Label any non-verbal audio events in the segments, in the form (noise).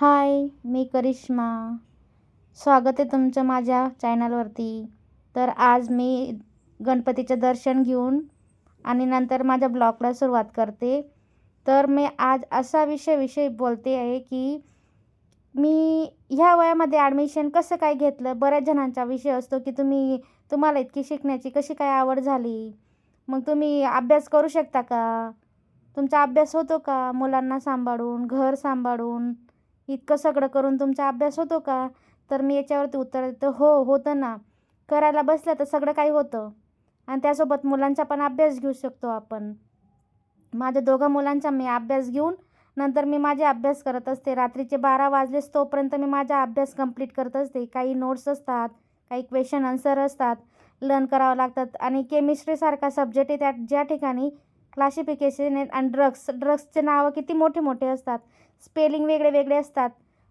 हाय मी करिश्मा. स्वागत आहे तुमचं माझ्या चॅनलवरती. तर आज मी गणपतीचं दर्शन घेऊन आणि नंतर माझ्या ब्लॉगला सुरुवात करते. तर मी आज असा विषयाविषयी बोलते आहे की मी ह्या वयामध्ये ॲडमिशन कसं काय घेतलं? बऱ्याच जणांचा विषय असतो की तुम्ही तुम्हाला इतकी शिकण्याची कशी काय आवड झाली? मग तुम्ही अभ्यास करू शकता का? तुमचा अभ्यास होतो का? मुलांना सांभाळून घर सांभाळून? इतकं सगळं करून तुमचा अभ्यास होतो का? तर मी याच्यावरती उत्तर देतो हो होतं ना. करायला बसलं तर सगळं काही होतं. आणि त्यासोबत मुलांचा पण अभ्यास घेऊ शकतो आपण. माझ्या दोघं मुलांचा मी अभ्यास घेऊन नंतर मी माझे अभ्यास करत असते. रात्रीचे बारा वाजलेस तोपर्यंत मी माझा अभ्यास कंप्लीट करत असते. काही नोट्स असतात काही क्वेश्चन आन्सर असतात. लर्न करावं लागतात. आणि केमिस्ट्रीसारखा सब्जेक्ट आहे त्या ज्या ठिकाणी क्लासिफिकेशन आणि ड्रग्स ड्रग्सचे नावं किती मोठे मोठे असतात. स्पेलिंग वेगळे वेगळे असतात.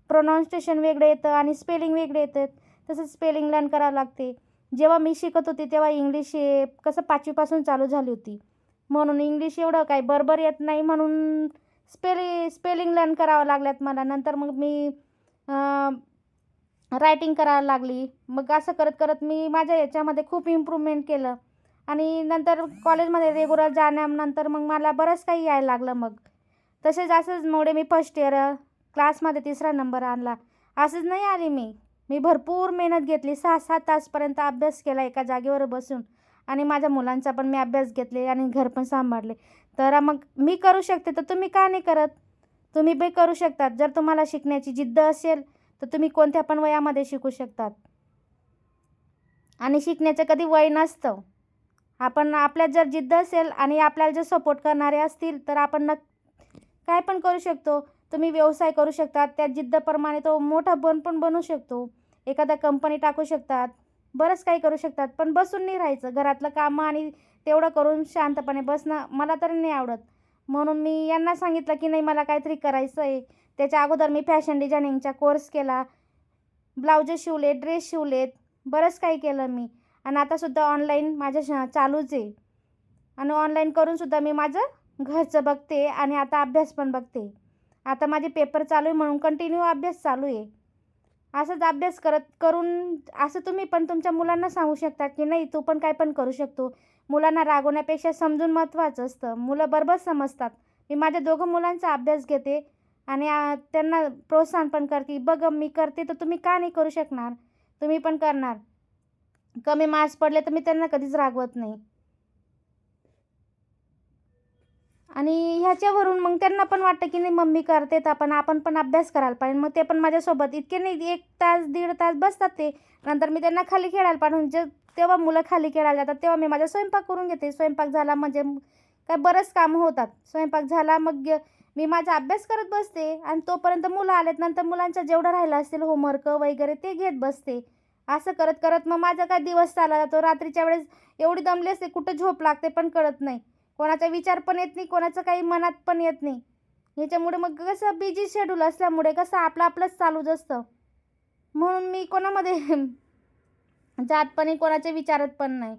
प्रोनाऊन्सिएशन वेगळे येतं आणि स्पेलिंग वेगळे येतात. तसंच स्पेलिंग लर्न करावं लागते. जेव्हा मी शिकत होती तेव्हा इंग्लिश हे कसं पाचवीपासून चालू झाली होती. म्हणून इंग्लिश एवढं काही बरोबर येत नाही म्हणून स्पेलिंग स्पेलिंग लर्न करावं लागल्यात मला. नंतर मग मी रायटिंग करायला लागली. मग असं करत करत मी माझ्या याच्यामध्ये खूप इम्प्रूव्हमेंट केलं. आणि नंतर कॉलेजमध्ये रेगुलर जाण्यानंतर मग मला बरंच काही यायला लागलं मग. तसेच असंच मोडे मी फर्स्ट इयर क्लासमध्ये तिसरा नंबर आणला. असंच नाही आली मी. मी भरपूर मेहनत घेतली. सहा सात तासपर्यंत अभ्यास केला एका जागेवर बसून. आणि माझ्या मुलांचा पण मी अभ्यास घेतले आणि घर पण सांभाळले. तर मग मी करू शकते तर तुम्ही का नाही करत? तुम्ही बी करू शकतात. जर तुम्हाला शिकण्याची जिद्द असेल तर तुम्ही कोणत्या पण वयामध्ये शिकू शकतात. आणि शिकण्याचं कधी वय नसतं. आपण आपल्यात जर जिद्द असेल आणि आपल्याला जर सपोर्ट करणारे असतील तर आपण नक् काय पण करू शकतो. तुम्ही व्यवसाय करू शकतात. त्या जिद्दप्रमाणे तो मोठा बन पण बनू शकतो. एखादा कंपनी टाकू शकतात. बरंच काही करू शकतात. पण बसून नाही राहायचं. घरातलं कामं आणि तेवढं करून शांतपणे बसणं मला तरी नाही आवडत. म्हणून मी यांना सांगितलं की नाही मला काहीतरी करायचं आहे त्याच्या अगोदर मी फॅशन डिझायनिंगचा कोर्स केला. ब्लाउजं शिवले ड्रेस शिवलेत. बरंच काही केलं मी. आणि आतासुद्धा ऑनलाईन माझ्या श चालूच आहे. आणि ऑनलाईन करूनसुद्धा मी माझं घरचं बघते आणि आता अभ्यास पण बघते. आता माझे पेपर चालू आहे म्हणून कंटिन्यू अभ्यास चालू आहे. असंच अभ्यास करत करून असं तुम्ही पण तुमच्या मुलांना सांगू शकता की नाही तू पण काय पण करू शकतो. मुलांना रागवण्यापेक्षा समजून महत्त्वाचं असतं. मुलं बरोबर समजतात. मी माझ्या दोघं मुलांचा अभ्यास घेते आणि त्यांना प्रोत्साहन पण करते. बघ मी करते तर तुम्ही का नाही करू शकणार? तुम्ही पण करणार. कमी मार्क्स पडले तर मी त्यांना कधीच रागवत नाही. आणि ह्याच्यावरून मग त्यांना पण वाटतं की नाही मम्मी करते तर आपण आपण पण अभ्यास करायला पाहिजे. मग ते पण माझ्यासोबत इतके नाही एक तास दीड तास बसतात ते. नंतर मी त्यांना खाली खेळायला पाठवून जे तेव्हा मुलं खाली खेळायला जातात तेव्हा मी माझा स्वयंपाक करून घेते. स्वयंपाक झाला म्हणजे काय बरंच कामं होतात. स्वयंपाक झाला मग मी माझा अभ्यास करत बसते आणि तोपर्यंत मुलं आलेत. नंतर मुलांच्या जेवढं राहिलं असतील होमवर्क वगैरे ते घेत बसते. असं करत करत मग माझा काय दिवस चालला जातो? रात्रीच्या वेळेस एवढी दमली असते कुठं झोप लागते पण कळत नाही. कोणाचा विचार पण येत नाही कोणाचं काही मनात पण येत नाही. ह्याच्यामुळे मग कसं बिझी शेड्यूल असल्यामुळे कसं आपलं आपलंच चालूच असतं. म्हणून मी कोणामध्ये (laughs) जात पण कोणाचे विचारत पण नाही.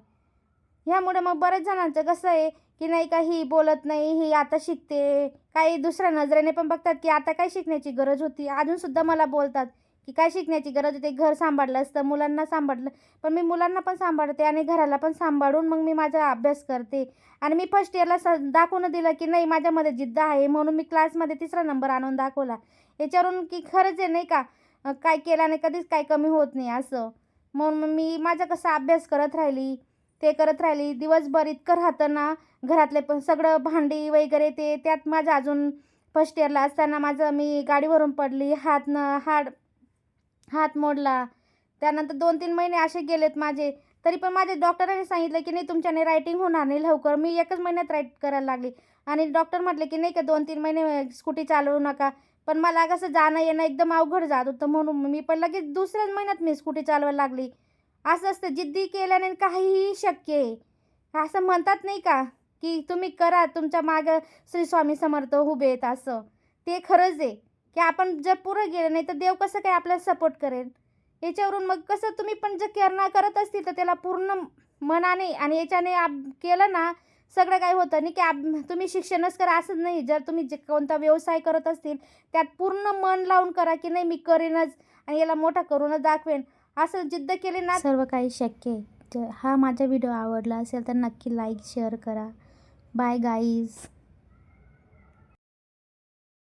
ह्यामुळे मग बऱ्याच जणांचं कसं आहे की नाही का ही बोलत नाही ही आता शिकते. काही दुसऱ्या नजरेने पण बघतात की आता काय शिकण्याची गरज होती. अजूनसुद्धा मला बोलतात की काय शिकण्याची गरज होती घर सांभाळलं असतं मुलांना सांभाळलं. पण मी मुलांना पण सांभाळते आणि घराला पण सांभाळून मग मी माझा अभ्यास करते. आणि मी फर्स्ट इयरला स दाखवून दिलं की नाही माझ्यामध्ये जिद्द आहे म्हणून मी क्लासमध्ये तिसरा नंबर आणून दाखवला. याच्यावरून की खरंच आहे नाही का काय केल्याने कधीच काय कमी होत नाही असं. म्हणून मी माझा कसा अभ्यास करत राहिली ते करत राहिली. दिवसभर इतकं राहतं ना घरातले पण सगळं भांडी वगैरे ते त्यात माझं अजून फर्स्ट इयरला असताना माझं मी गाडीवरून पडली. हात न हाड हात मोडला. त्यानंतर दोन तीन महिने असे गेलेत माझे. तरी पण माझ्या डॉक्टरांनी सांगितलं की नाही तुमच्याने रायटिंग होणार नाही लवकर. मी एकच महिन्यात राईट करायला लागली. आणि डॉक्टर म्हटले की नाही का दोन तीन महिने स्कूटी चालवू नका. पण मला कसं जाणं येणं एकदम अवघड जात होतं म्हणून मी पण लगेच दुसऱ्याच महिन्यात मी स्कूटी चालवायला लागली. असं असतं जिद्दी केल्याने काहीही शक्य आहे. असं म्हणतात नाही का की तुम्ही करा तुमच्या मागं श्री स्वामी समर्थ उभे आहेत असं. ते खरंच आहे. की आपण जर पुरं गेलं नाही तर देव कसं काय आपल्याला सपोर्ट करेल? याच्यावरून मग कसं तुम्ही पण जर करणं करत असतील तर त्याला पूर्ण मनाने आणि याच्याने आप केलं ना सगळं काही होतं नाही की आप तुम्ही शिक्षणच करा असंच नाही. जर तुम्ही जे कोणता व्यवसाय करत असतील त्यात पूर्ण मन लावून करा की नाही मी करेनच आणि याला मोठा करूनच दाखवेन. असं जिद्द केली ना सर्व काही शक्य आहे. हा माझा व्हिडिओ आवडला असेल तर नक्की लाईक शेअर करा. Bye guys